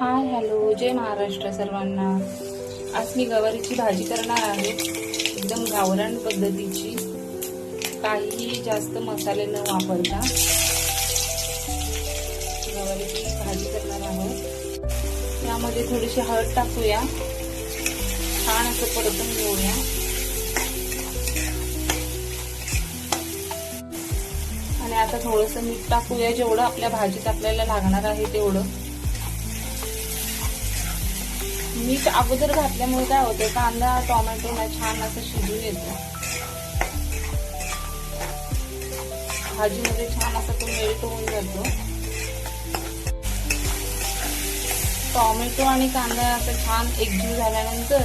Hi hello. जय महाराष्ट्र सर्वांना. आज मी गवारीची भाजी करणार आहे. एकदम गावरान पद्धतीची. काहीही जास्त मसाले न वापरता गवारीची भाजी करणार आहोत. यामध्ये थोडीशी हळद टाकूया. छान असं परतून घेऊया. आणि आता थोडंसं मीठ टाकूया. जेवढं आपल्या भाजीत आपल्याला लागणार आहे तेवढं. मीठ अगोदर घातल्यामुळे काय होतं कांदा टोमॅटो ना छान असं शिजून येतो भाजीमध्ये छान असा तो मेल्ट होऊन जातो. टोमॅटो आणि कांदा असं छान एकजीव झाल्यानंतर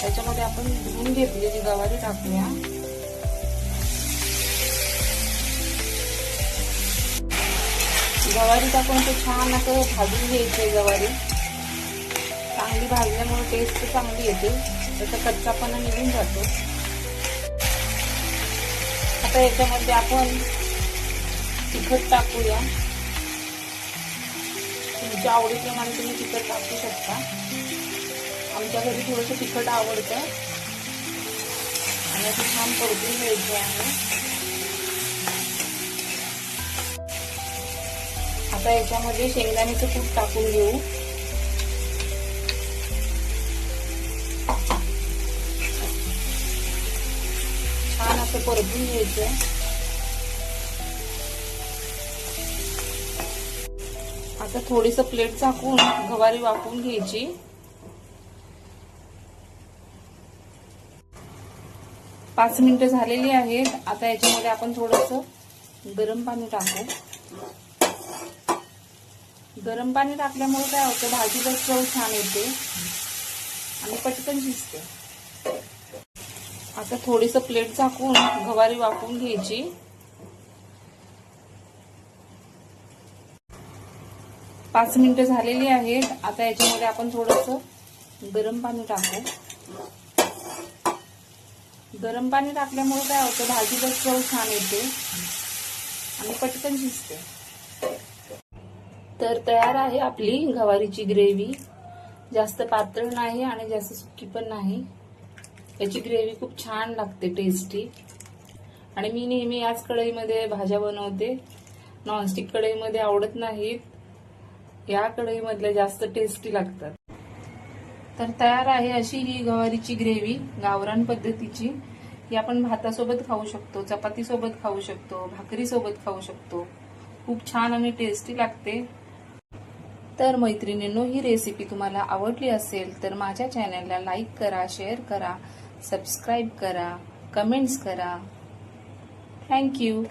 त्याच्यामध्ये आपण धुवून घेतलेली गवारी टाकूया. गवारी टाकून ते छान असं भाजून घ्यायचे गवारी. चांगली भाजल्यामुळे टेस्ट चांगली येते. त्याचा कच्चापणा निघून जातो. आता याच्यामध्ये आपण तिखट टाकूया. तुमच्या आवडीप्रमाणे तुम्ही तिखट टाकू शकता. आमच्या घरी थोडंसं तिखट आवडतं. आणि असं छान परतून घ्यायचं आहे. आता याच्यामध्ये शेंगदाण्याचं तूप टाकून घेऊ. असं परतून घ्यायचं आता थोडीस प्लेट झाकून गवारी वापरून घ्यायची. पाच मिनिटं झालेली आहेत. आता याच्यामध्ये आपण थोडस गरम पाणी टाकू. गरम पाणी टाकल्यामुळे काय होतं? भाजीला चव छान येते. आणि पटकन शिजते. आता थोडीस प्लेट झाकून गवारी वापरून घ्यायची. पाच मिनिटं झालेली आहेत. आता याच्यामध्ये आपण थोडस गरम पाणी टाकू. गरम पाणी टाकल्यामुळे काय होतं? भाजीला चव छान येते आणि पटकन शिजते. तर तयार आहे आपली गवारीची ग्रेव्ही. जास्त पातळ नाही आणि जास्त सुकी पण नाही. याची ग्रेव्ही खूप छान लागते टेस्टी आणि मी नेहमी याच कढईमध्ये भाज्या बनवते. नॉनस्टिक कढईमध्ये आवडत नाहीत. या कढईमधल्या जास्त टेस्टी लागतात. तर तयार आहे अशी ही गवारीची ग्रेव्ही गावरान पद्धतीची. ही आपण भातासोबत खाऊ शकतो चपातीसोबत खाऊ शकतो भाकरीसोबत खाऊ शकतो. खूप छान आणि टेस्टी लागते. तर मैत्रिणींनो ही रेसिपी तुम्हाला आवडली असेल तर माझ्या चॅनलला लाईक करा शेअर करा. सबस्क्राईब करा कमेंट्स करा. थँक्यू